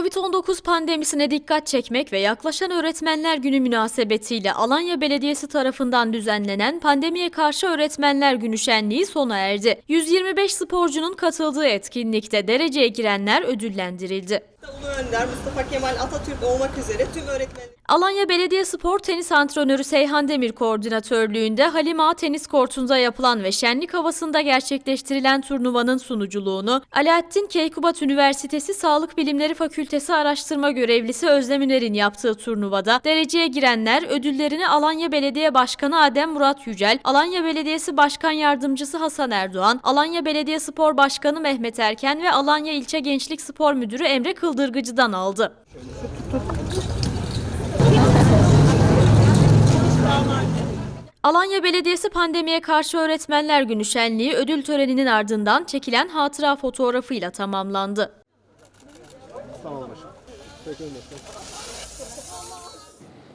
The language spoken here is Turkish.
Covid-19 pandemisine dikkat çekmek ve yaklaşan Öğretmenler Günü münasebetiyle Alanya Belediyesi tarafından düzenlenen Pandemiye Karşı Öğretmenler Günü şenliği sona erdi. 125 sporcunun katıldığı etkinlikte dereceye girenler ödüllendirildi. Ulu Önder, Mustafa Kemal Atatürk olmak üzere tüm öğretmenler Alanya Belediye Spor Tenis Antrenörü Seyhan Demir koordinatörlüğünde Halim Ağa Tenis Kortu'nda yapılan ve şenlik havasında gerçekleştirilen turnuvanın sunuculuğunu Alaaddin Keykubat Üniversitesi Sağlık Bilimleri Fakültesi araştırma görevlisi Özlem Üner'in yaptığı turnuvada dereceye girenler ödüllerini Alanya Belediye Başkanı Adem Murat Yücel, Alanya Belediyesi Başkan Yardımcısı Hasan Erdoğan, Alanya Belediye Spor Başkanı Mehmet Erken ve Alanya İlçe Gençlik Spor Müdürü Emre Kıldırgıcı'dan aldı. Alanya Belediyesi Pandemiye Karşı Öğretmenler Günü şenliği ödül töreninin ardından çekilen hatıra fotoğrafıyla tamamlandı. Tamam.